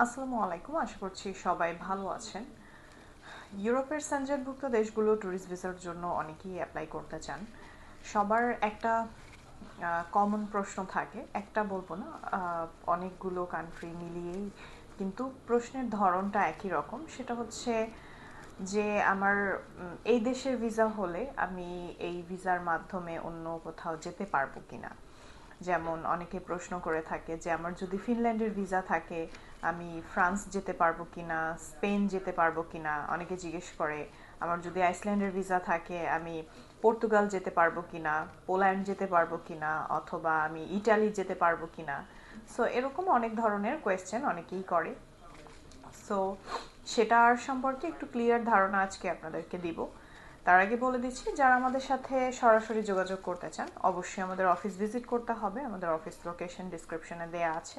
আসসালামু আলাইকুম, আশা করছি সবাই ভালো আছেন। ইউরোপের সেঞ্জনভুক্ত দেশগুলো ট্যুরিস্ট ভিসার জন্য অনেকেই অ্যাপ্লাই করতে চান। সবার একটা কমন প্রশ্ন থাকে। একটা বলব না অনেকগুলো কান্ট্রি মিলিয়েই। কিন্তু প্রশ্নের ধরনটা একই রকম। সেটা হচ্ছে যে আমার এই দেশের ভিসা হলে আমি এই ভিসার মাধ্যমে অন্য কোথাও যেতে পারব কিনা। যেমন অনেকে প্রশ্ন করে থাকে যে, আমার যদি ফিনল্যান্ডের ভিসা থাকে, আমি ফ্রান্স যেতে পারব কিনা? স্পেন যেতে পারব কিনা? অনেকে জিজ্ঞেস করে, আমার যদি আইসল্যান্ডের ভিসা থাকে, আমি পর্তুগাল যেতে পারব কিনা? পোল্যান্ড যেতে পারব কিনা? অথবা আমি ইটালি যেতে পারব কিনা? সো এরকম অনেক ধরনের কোয়েশ্চেন অনেকেই করে। সো সেটার সম্পর্কে একটু ক্লিয়ার ধারণা আজকে আপনাদেরকে দিব। তার আগে বলে দিচ্ছি, যারা আমাদের সাথে সরাসরি যোগাযোগ করতে চান, অবশ্যই আমাদের অফিস ভিজিট করতে হবে। আমাদের অফিস লোকেশন ডিসক্রিপশনে দেয়া আছে।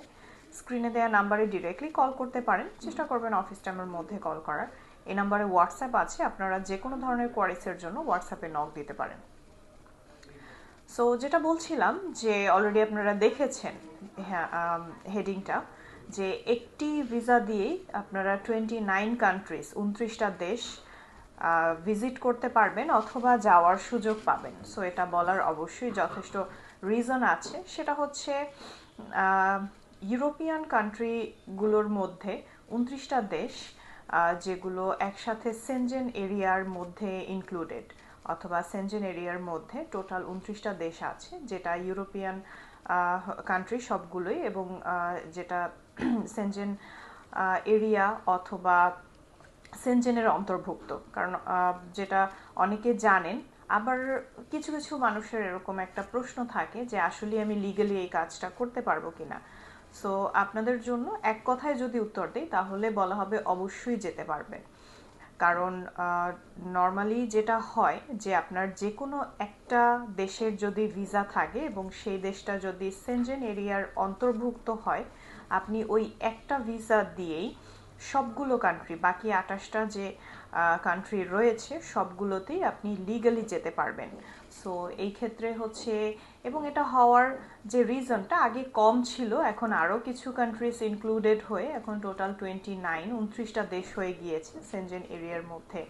স্ক্রিনে দেওয়া নাম্বারে ডিরেক্টলি কল করতে পারেন। চেষ্টা করবেন অফিস টাইমের মধ্যে কল করার। এই নাম্বারে হোয়াটসঅ্যাপ আছে। আপনারা যে কোনো ধরনের কোয়ারিসের জন্য হোয়াটসঅ্যাপে নক দিতে পারেন। সো যেটা বলছিলাম যে অলরেডি আপনারা দেখেছেন হ্যাঁ হেডিংটা যে একটি ভিসা দিয়েই আপনারা টোয়েন্টি নাইন কান্ট্রিজ উনত্রিশটা দেশ ভিজিট করতে পারবেন অথবা যাওয়ার সুযোগ পাবেন। সো এটা বলার অবশ্যই যথেষ্ট রিজন আছে। সেটা হচ্ছে ইউরোপিয়ান কান্ট্রিগুলোর মধ্যে উনত্রিশটা দেশ যেগুলো একসাথে সেনজেন এরিয়ার মধ্যে ইনক্লুডেড অথবা সেনজেন এরিয়ার মধ্যে টোটাল উনত্রিশটা দেশ আছে, যেটা ইউরোপিয়ান কান্ট্রি সবগুলোই এবং যেটা সেনজেন এরিয়া অথবা সেনজেনের অন্তর্ভুক্ত। কারণ যেটা অনেকে জানেন, আবার কিছু কিছু মানুষের এরকম একটা প্রশ্ন থাকে যে আসলে আমি লিগালি এই কাজটা করতে পারব কিনা? সো আপনাদের জন্য এক কথায় যদি উত্তর দিই, তাহলে বলা হবে অবশ্যই যেতে পারবে। কারণ নর্মালি যেটা হয় যে, আপনার যে কোনো একটা দেশের যদি ভিসা থাকে এবং সেই দেশটা যদি সেনজেন এরিয়ার অন্তর্ভুক্ত হয়, আপনি ওই একটা ভিসা দিয়েই সবগুলো কান্ট্রি বাকি আঠাশটা যে কান্ট্রি রয়েছে, সবগুলোতেই আপনি লিগালি যেতে পারবেন। সো এই ক্ষেত্রে হচ্ছে, এবং এটা হওয়ার যে রিজনটা আগে কম ছিল, এখন আরও কিছু কান্ট্রিজ ইনক্লুডেড হয়ে, এখন টোটাল টোয়েন্টি নাইন উনত্রিশটা দেশ হয়ে গিয়েছে সেনজেন এরিয়ার মধ্যে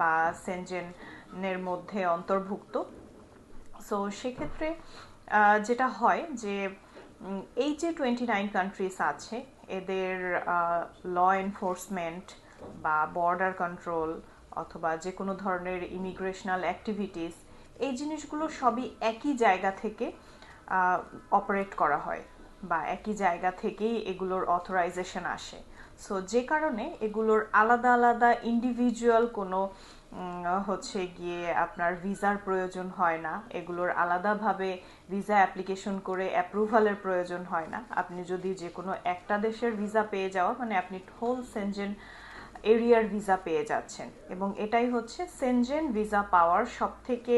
বা সেনজেনের মধ্যে অন্তর্ভুক্ত। সো সেক্ষেত্রে যেটা হয় যে এই যে টোয়েন্টি নাইন কান্ট্রিজ আছে এদের ল এনফোর্সমেন্ট বা বর্ডার কন্ট্রোল অথবা যে কোনো ধরনের ইমিগ্রেশনাল অ্যাক্টিভিটিস এই জিনিসগুলো সবই একই জায়গা থেকে অপারেট করা হয়। বা একই জায়গা থেকেই এগুলোর অথরাইজেশন আসে। সো যে কারণে এগুলোর আলাদা আলাদা ইন্ডিভিজুয়াল কোনো হচ্ছে গিয়ে আপনার ভিসার প্রয়োজন হয় না। এগুলোর আলাদাভাবে ভিসা অ্যাপ্লিকেশন করে অ্যাপ্রুভালের প্রয়োজন হয় না। আপনি যদি যে কোনো একটা দেশের ভিসা পেয়ে যাওয়া মানে আপনি হোল সেনজেন এরিয়ার ভিসা পেয়ে যাচ্ছেন। এবং এটাই হচ্ছে সেনজেন ভিসা পাওয়ার সব থেকে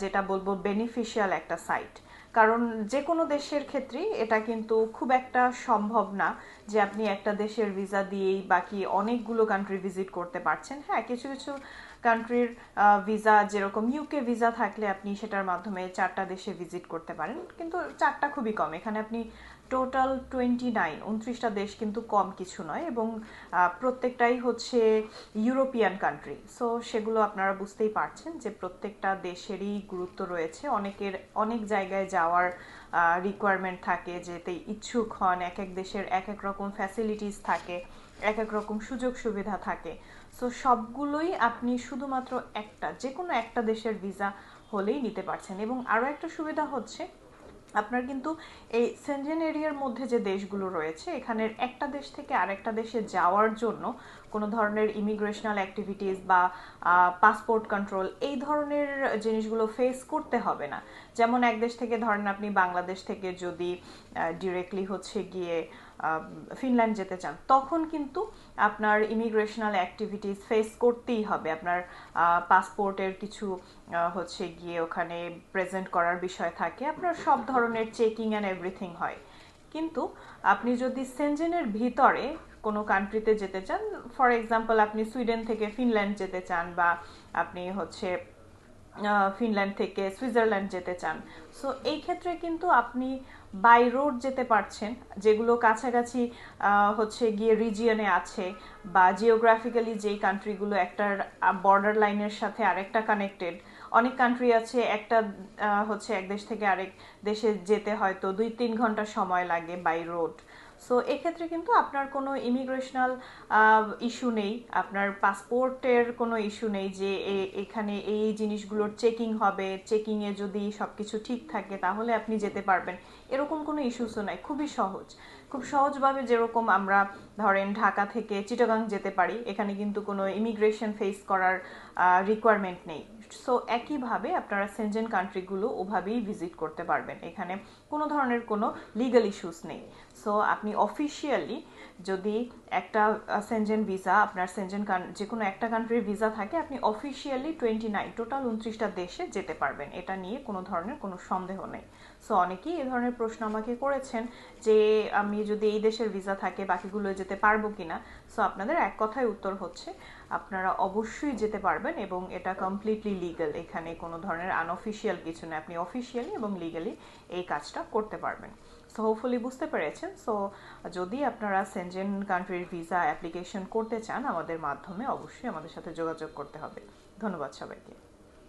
যেটা বলব বেনিফিশিয়াল একটা সাইট কারণ যে কোনো দেশের ক্ষেত্রেই এটা কিন্তু খুব একটা সম্ভব না যে আপনি একটা দেশের ভিসা দিয়েই বাকি অনেকগুলো কান্ট্রি ভিজিট করতে পারছেন। হ্যাঁ কিছু কিছু কান্ট্রির ভিসা, যেরকম ইউকে ভিসা থাকলে আপনি সেটার মাধ্যমে চারটা দেশে ভিজিট করতে পারেন। কিন্তু চারটা খুবই কম। এখানে আপনি টোটাল টোয়েন্টি নাইন, উনত্রিশটা দেশ কিন্তু কম কিছু নয় এবং প্রত্যেকটাই হচ্ছে ইউরোপিয়ান কান্ট্রি সো সেগুলো আপনারা বুঝতেই পারছেন যে প্রত্যেকটা দেশেরই গুরুত্ব রয়েছে। অনেকের, অনেক জায়গায় যাওয়ার রিকোয়ারমেন্ট থাকে, যেতে ইচ্ছুক হন এক এক দেশের এক এক রকম ফ্যাসিলিটিস থাকে এক এক রকম সুযোগ সুবিধা থাকে। সো সবগুলোই আপনি শুধুমাত্র একটা যে কোনো একটা দেশের ভিসা হলেই নিতে পারছেন। এবং আরও একটা সুবিধা হচ্ছে আপনার কিন্তু এই সেনজেন এরিয়ার মধ্যে যে দেশগুলো রয়েছে, এখানের একটা দেশ থেকে আরেকটা দেশে যাওয়ার জন্য কোনো ধরনের ইমিগ্রেশনাল অ্যাক্টিভিটিস বা পাসপোর্ট কন্ট্রোল এই ধরনের জিনিসগুলো ফেস করতে হবে না। যেমন এক দেশ থেকে ধরেন আপনি বাংলাদেশ থেকে যদি ডিরেক্টলি হচ্ছে গিয়ে ফিনল্যান্ড যেতে চান, তখন কিন্তু আপনার ইমিগ্রেশনাল অ্যাক্টিভিটিস ফেস করতেই হবে। আপনার পাসপোর্টের কিছু হচ্ছে গিয়ে ওখানে প্রেজেন্ট করার বিষয় থাকে। আপনার সব ধরনের চেকিং অ্যান্ড এভরিথিং হয়। কিন্তু আপনি যদি সেনজেনের ভিতরে কোনো কান্ট্রিতে যেতে চান ফর এক্সাম্পল আপনি সুইডেন থেকে ফিনল্যান্ড যেতে চান বা আপনি হচ্ছে ফিনল্যান্ড থেকে সুইজারল্যান্ড যেতে চান। সো এই ক্ষেত্রে কিন্তু আপনি বাই রোড যেতে পারছেন, যেগুলো কাছাকাছি হচ্ছে গিয়ে রিজিয়নে আছে বা জিওগ্রাফিক্যালি যেই কান্ট্রিগুলো একটার বর্ডার লাইনের সাথে আরেকটা কানেক্টেড অনেক কান্ট্রি আছে, একটা হচ্ছে এক দেশ থেকে আরেক দেশে যেতে হয়তো দুই তিন ঘণ্টা সময় লাগে বাই রোড সো এক্ষেত্রে কিন্তু আপনার কোনো ইমিগ্রেশনাল ইস্যু নেই। আপনার পাসপোর্টের কোনো ইস্যু নেই যে এখানে এই জিনিসগুলোর চেকিং হবে। চেকিংয়ে যদি সব কিছু ঠিক থাকে, তাহলে আপনি যেতে পারবেন। এরকম কোনো ইস্যুসও নাই। খুবই সহজ। খুব সহজভাবে যেরকম আমরা ধরেন ঢাকা থেকে চিটাগাং যেতে পারি, এখানে কিন্তু কোনো ইমিগ্রেশন ফেস করার রিকোয়ারমেন্ট নেই। সো একইভাবে আপনারা সেনজেন কান্ট্রিগুলো ওভাবেই ভিজিট করতে পারবেন। এখানে কোনো ধরনের কোনো লিগাল ইস্যুস নেই। সো আপনি অফিসিয়ালি যদি একটা সেনজেন ভিসা আপনার সেনজেন যে কোনো একটা কান্ট্রির ভিসা থাকে, আপনি অফিসিয়ালি টোয়েন্টি নাইন টোটাল উনত্রিশটা দেশে যেতে পারবেন। এটা নিয়ে কোনো ধরনের কোনো সন্দেহ নেই। সো অনেকেই এই ধরনের প্রশ্ন আমাকে করেছেন যে আমি যদি এই দেশের ভিসা থাকে, বাকিগুলো যেতে পারব কিনা। সো আপনাদের এক কথায় উত্তর হচ্ছে, আপনারা অবশ্যই যেতে পারবেন এবং এটা কমপ্লিটলি লিগাল এখানে কোনো ধরনের আনঅফিসিয়াল কিছু নেই আপনি অফিসিয়ালি এবং লিগালি এই কাজটা করতে পারবেন। সো হোপফুলি বুঝতে পেরেছেন। সো যদি আপনারা সেনজেন কান্ট্রির ভিসা অ্যাপ্লিকেশন করতে চান, আমাদের মাধ্যমে অবশ্যই আমাদের সাথে যোগাযোগ করতে হবে। ধন্যবাদ সবাইকে।